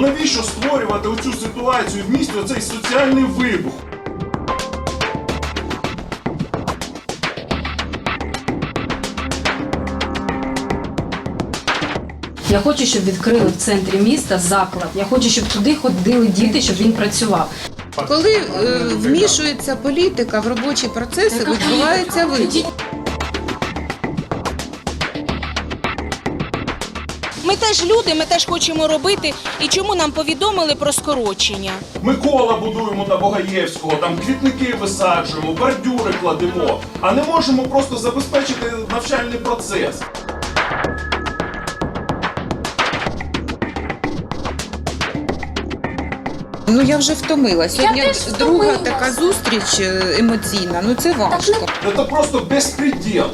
Ну навіщо створювати оцю ситуацію в місті, оцей соціальний вибух? Я хочу, щоб відкрили в центрі міста заклад. Я хочу, щоб туди ходили діти, щоб він працював. Коли е, вмішується політика в робочі процеси, відбувається вибух. Теж люди, ми теж хочемо робити. І чому нам повідомили про скорочення? Микола будуємо на Богаєвського, там квітники висаджуємо, бордюри кладемо, а не можемо просто забезпечити навчальний процес. Ну я вже втомила. Сьогодні теж друга втомилась. така зустріч е, емоційна. Ну це важко. Це просто безпреділ.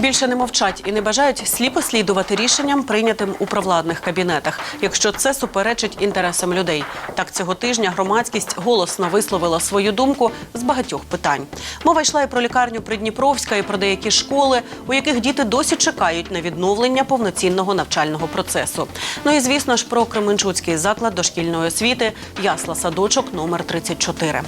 Більше не мовчать і не бажають сліпо слідувати рішенням, прийнятим у провладних кабінетах, якщо це суперечить інтересам людей. Так цього тижня громадськість голосно висловила свою думку з багатьох питань. Мова йшла і про лікарню Придніпровська, і про деякі школи, у яких діти досі чекають на відновлення повноцінного навчального процесу. Ну і звісно ж про Кременчуцький заклад дошкільної освіти Ясла Садочок номер 34.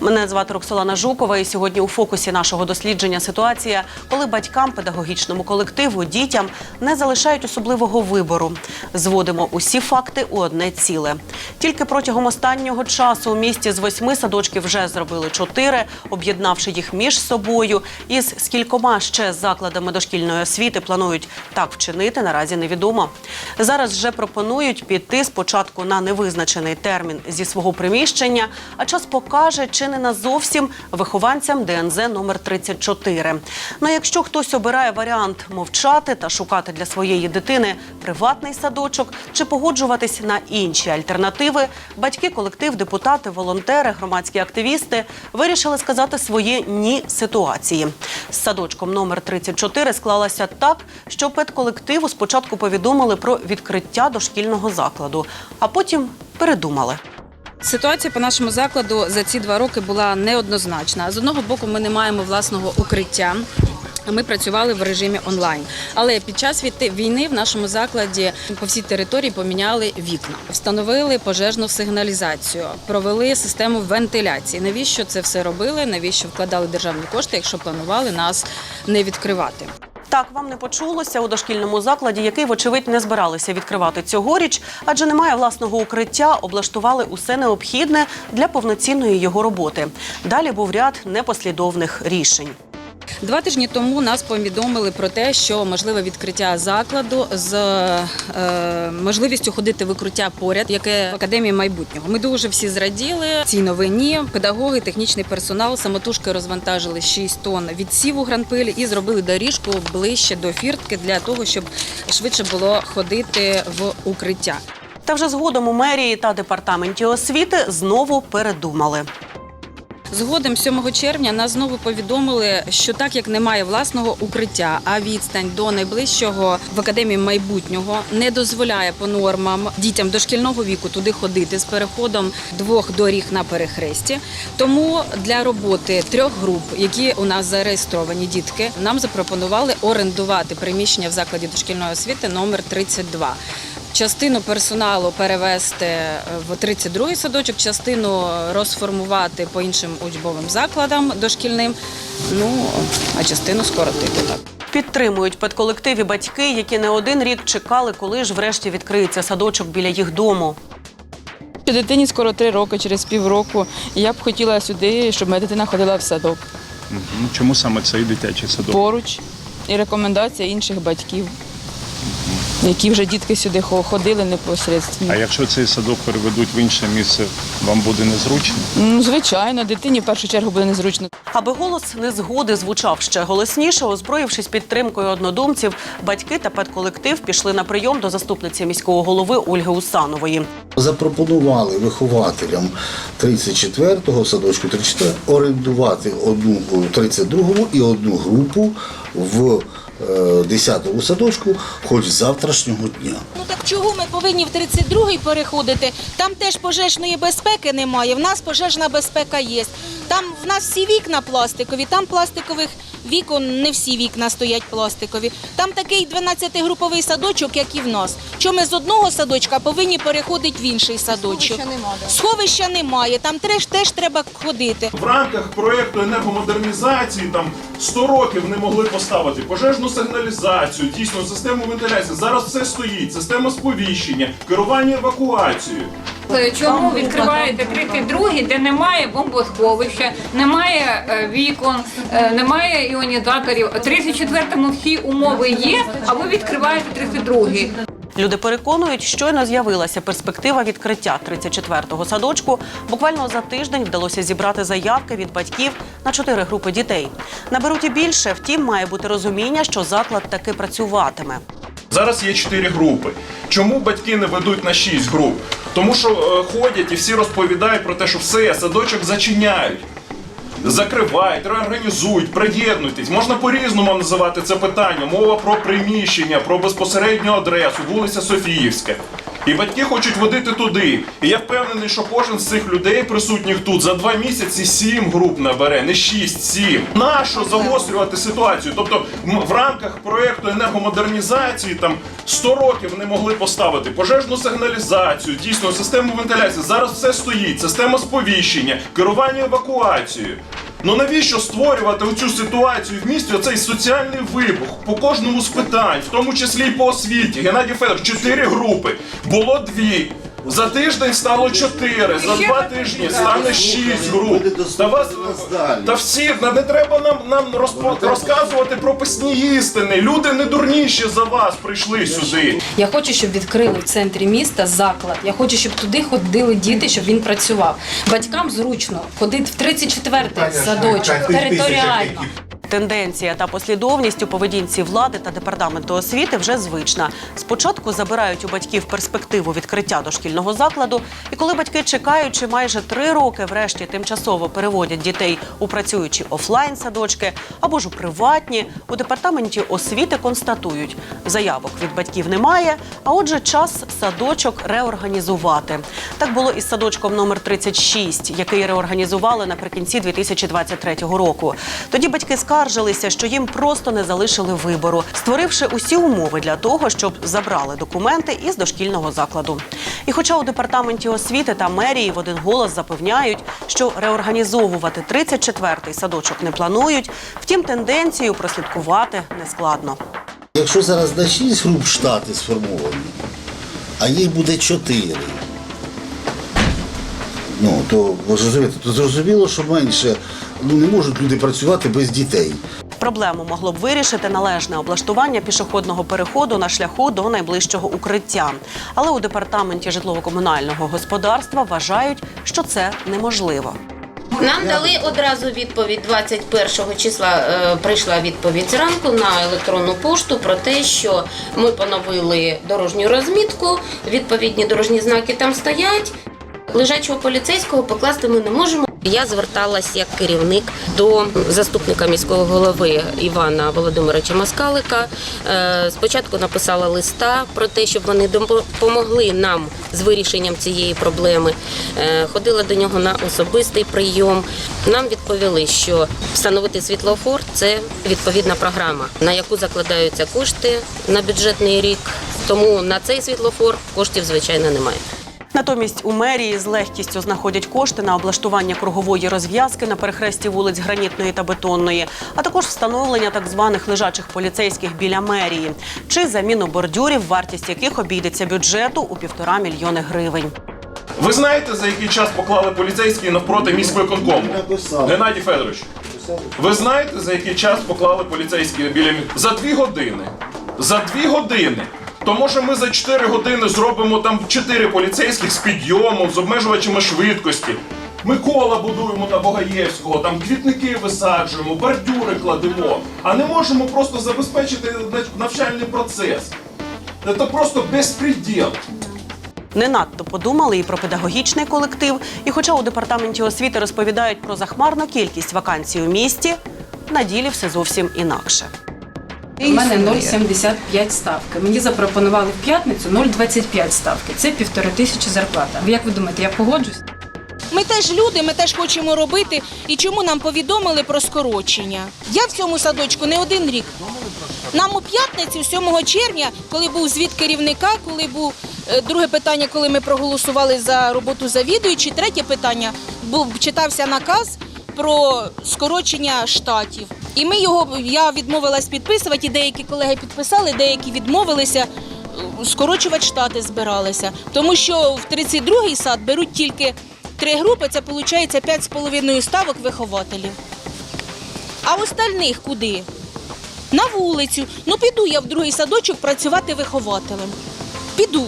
Мене звати Роксолана Жукова, і сьогодні у фокусі нашого дослідження ситуація, коли батькам, педагогічному колективу, дітям не залишають особливого вибору. Зводимо усі факти у одне ціле. Тільки протягом останнього часу у місті з восьми садочків вже зробили чотири, об'єднавши їх між собою. Із скількома ще закладами дошкільної освіти планують так вчинити, наразі невідомо. Зараз вже пропонують піти спочатку на невизначений термін зі свого приміщення, а час покаже, чи не назовсім вихованцям ДНЗ номер 34. Ну, якщо хтось обирає варіант мовчати та шукати для своєї дитини приватний садочок чи погоджуватись на інші альтернативи, батьки, колектив, депутати, волонтери, громадські активісти вирішили сказати своє ні ситуації. З садочком номер 34 склалася так, що педколективу спочатку повідомили про відкриття дошкільного закладу, а потім передумали. Ситуація по нашому закладу за ці два роки була неоднозначна. З одного боку, ми не маємо власного укриття. Ми працювали в режимі онлайн, але під час війни в нашому закладі по всій території поміняли вікна, встановили пожежну сигналізацію, провели систему вентиляції. Навіщо це все робили? Навіщо вкладали державні кошти, якщо планували нас не відкривати? Так, вам не почулося у дошкільному закладі, який, вочевидь, не збиралися відкривати цьогоріч, адже немає власного укриття, облаштували усе необхідне для повноцінної його роботи. Далі був ряд непослідовних рішень. Два тижні тому нас повідомили про те, що можливе відкриття закладу з е, можливістю ходити в укриття поряд, яке в академії майбутнього. Ми дуже всі зраділи цій новині. Педагоги, технічний персонал самотужки розвантажили 6 тонн відсіву гранпилі і зробили доріжку ближче до фіртки для того, щоб швидше було ходити в укриття. Та вже згодом у мерії та департаменті освіти знову передумали. Згодом 7 червня нас знову повідомили, що так як немає власного укриття, а відстань до найближчого в академії майбутнього не дозволяє по нормам дітям дошкільного віку туди ходити з переходом двох доріг на перехресті. Тому для роботи трьох груп, які у нас зареєстровані дітки, нам запропонували орендувати приміщення в закладі дошкільної освіти номер 32. Частину персоналу перевести в 32-й садочок, частину розформувати по іншим учбовим закладам дошкільним, ну а частину скоротити так. Підтримують педколективі батьки, які не один рік чекали, коли ж врешті відкриється садочок біля їх дому. Дитині скоро три роки, через півроку. І я б хотіла сюди, щоб моя дитина ходила в садок Ну, чому саме цей дитячий садок? поруч. І рекомендація інших батьків, які вже дітки сюди хо- ходили непосередньо. А якщо цей садок переведуть в інше місце, вам буде незручно? Ну, звичайно, дитині в першу чергу буде незручно. Аби голос незгоди звучав ще голосніше, озброївшись підтримкою однодумців, батьки та педколектив пішли на прийом до заступниці міського голови Ольги Усанової. Запропонували вихователям 34-го садочку 34 орендувати одну у 32-му і одну групу в 10-му садочку, хоч з завтрашнього дня. Ну так чого ми повинні в 32-й переходити? Там теж пожежної безпеки немає. В нас пожежна безпека є. Там в нас всі вікна пластикові, там пластикових Вікон не всі вікна стоять пластикові. Там такий 12-груповий садочок, як і в нас. Що ми з одного садочка повинні переходити в інший садочок. Сховища немає. Там теж, теж треба ходити. В рамках проєкту енергомодернізації там 100 років не могли поставити пожежну сигналізацію, дійсно систему вентиляції. Зараз все стоїть, система сповіщення, керування евакуацією. Чому відкриваєте 32-й, де немає бомбосховища, немає е, вікон, е, немає іонізаторів. 34-му всі умови є, а ви відкриваєте 32-й. Люди переконують, щойно з'явилася перспектива відкриття 34-го садочку. Буквально за тиждень вдалося зібрати заявки від батьків на чотири групи дітей. Наберуть і більше, втім, має бути розуміння, що заклад таки працюватиме. Зараз є чотири групи. Чому батьки не ведуть на шість груп? Тому що е, ходять і всі розповідають про те, що все, садочок зачиняють. Закривають, реорганізують, приєднуйтесь. Можна по-різному називати це питання. Мова про приміщення, про безпосередню адресу, вулиця Софіївська. І батьки хочуть водити туди. І я впевнений, що кожен з цих людей, присутніх тут, за два місяці сім груп набере, не шість, сім. Нащо загострювати ситуацію? Тобто, в рамках проєкту енергомодернізації там 100 років не могли поставити пожежну сигналізацію, дійсно систему вентиляції. Зараз все стоїть, система сповіщення, керування евакуацією. Ну навіщо створювати оцю ситуацію в місті? Оцей соціальний вибух по кожному з питань, в тому числі і по освіті. Геннадій Федорович, чотири групи. Було дві. За тиждень стало чотири, за два тижні стане шість груп. Та вас та всі та не треба нам нам розпо- розказувати прописні істини. Люди не дурніші за вас прийшли сюди. Я хочу, щоб відкрили в центрі міста заклад. Я хочу, щоб туди ходили діти, щоб він працював. Батькам зручно ходити в 34-й садочок територіально. Тенденція та послідовність у поведінці влади та департаменту освіти вже звична. Спочатку забирають у батьків перспективу відкриття дошкільного закладу, і коли батьки, чекаючи майже три роки, врешті тимчасово переводять дітей у працюючі офлайн садочки або ж у приватні, у департаменті освіти констатують, заявок від батьків немає. А отже, час садочок реорганізувати. Так було із садочком номер 36, який реорганізували наприкінці 2023 року. Тоді батьки скаржилися, що їм просто не залишили вибору, створивши усі умови для того, щоб забрали документи із дошкільного закладу. І хоча у департаменті освіти та мерії в один голос запевняють, що реорганізовувати 34-й садочок не планують, втім тенденцію прослідкувати нескладно. Якщо зараз на 6 груп штати сформовані, а їх буде 4, ну, то розумієте, то зрозуміло, що менше ну, не можуть люди працювати без дітей. Проблему могло б вирішити належне облаштування пішохідного переходу на шляху до найближчого укриття. Але у департаменті житлово-комунального господарства вважають, що це неможливо. Нам дали одразу відповідь 21 числа. е, прийшла відповідь зранку на електронну пошту про те, що ми поновили дорожню розмітку, відповідні дорожні знаки там стоять. Лежачого поліцейського покласти ми не можемо. Я зверталась як керівник до заступника міського голови Івана Володимировича Маскалика. Е, Спочатку написала листа про те, щоб вони допомогли нам з вирішенням цієї проблеми. Е, Ходила до нього на особистий прийом. Нам відповіли, що встановити світлофор це відповідна програма, на яку закладаються кошти на бюджетний рік. Тому на цей світлофор коштів звичайно немає. Натомість у мерії з легкістю знаходять кошти на облаштування кругової розв'язки на перехресті вулиць Гранітної та Бетонної, а також встановлення так званих лежачих поліцейських біля мерії чи заміну бордюрів, вартість яких обійдеться бюджету у півтора мільйони гривень. Ви знаєте, за який час поклали поліцейські навпроти міськвиконкому? Геннадій Федорович, ви знаєте, за який час поклали поліцейські біля мі... За дві години. За дві години. То може ми за 4 години зробимо там 4 поліцейських з підйомом, з обмежувачами швидкості. Микола будуємо на Богаєвського, там квітники висаджуємо, бордюри кладемо, а не можемо просто забезпечити навчальний процес. Це просто безпреділ. Не надто подумали і про педагогічний колектив. І хоча у департаменті освіти розповідають про захмарну кількість вакансій у місті, на ділі все зовсім інакше. У мене 0,75 ставки. Мені запропонували в п'ятницю 0,25 ставки. Це півтори тисячі зарплата. Як ви думаєте, я погоджусь? Ми теж люди, ми теж хочемо робити. І чому нам повідомили про скорочення? Я в цьому садочку не один рік. Нам у п'ятницю, 7 червня, коли був звіт керівника, коли був е, друге питання, коли ми проголосували за роботу завідуючі, третє питання був читався наказ про скорочення штатів. І ми його я відмовилась підписувати, і деякі колеги підписали, деякі відмовилися. Скорочувати штати збиралися, тому що в 32-й сад беруть тільки три групи, це виходить 5,5 ставок вихователів. А остальних куди? На вулицю. Ну піду я в другий садочок працювати вихователем. Піду.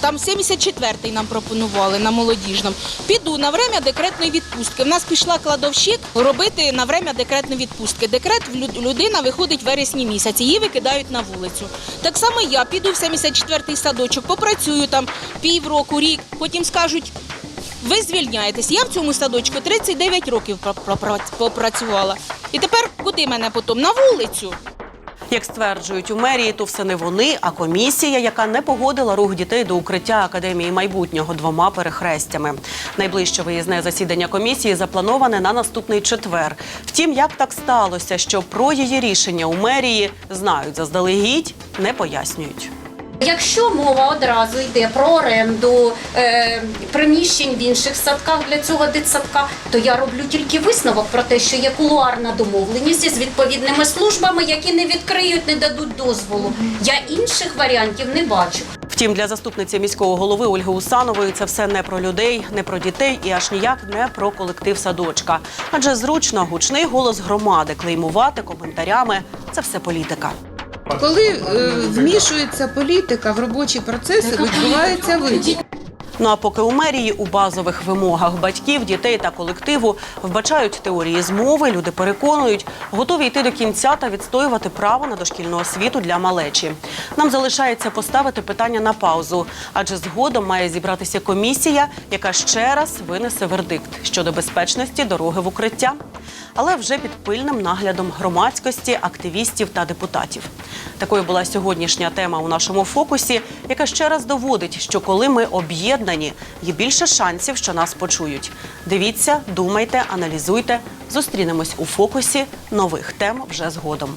Там 74-й нам пропонували на молодіжному. Піду на время декретної відпустки. В нас пішла кладовщик робити на время декретної відпустки. Декрет людина виходить в вересні місяці, її викидають на вулицю. Так само я піду в 74-й садочок, попрацюю там півроку, рік, потім скажуть. Ви звільняєтесь. Я в цьому садочку 39 років пра- пра- попрацювала. І тепер куди мене потім? На вулицю. Як стверджують у мерії, то все не вони, а комісія, яка не погодила рух дітей до укриття академії майбутнього двома перехрестями. Найближче виїзне засідання комісії заплановане на наступний четвер. Втім, як так сталося, що про її рішення у мерії знають заздалегідь, не пояснюють. Якщо мова одразу йде про оренду е, приміщень в інших садках для цього дитсадка, то я роблю тільки висновок про те, що є кулуарна домовленість з відповідними службами, які не відкриють, не дадуть дозволу. Я інших варіантів не бачу. Втім, для заступниці міського голови Ольги Усанової це все не про людей, не про дітей і аж ніяк не про колектив садочка. Адже зручно гучний голос громади клеймувати коментарями це все політика. Коли е, вмішується політика в робочі процеси, відбувається вибір. Ну а поки у мерії у базових вимогах батьків, дітей та колективу вбачають теорії змови, люди переконують, готові йти до кінця та відстоювати право на дошкільну освіту для малечі. Нам залишається поставити питання на паузу, адже згодом має зібратися комісія, яка ще раз винесе вердикт щодо безпечності дороги в укриття. Але вже під пильним наглядом громадськості, активістів та депутатів. Такою була сьогоднішня тема у нашому фокусі, яка ще раз доводить, що коли ми об'єднані, є більше шансів, що нас почують. Дивіться, думайте, аналізуйте. Зустрінемось у фокусі нових тем вже згодом.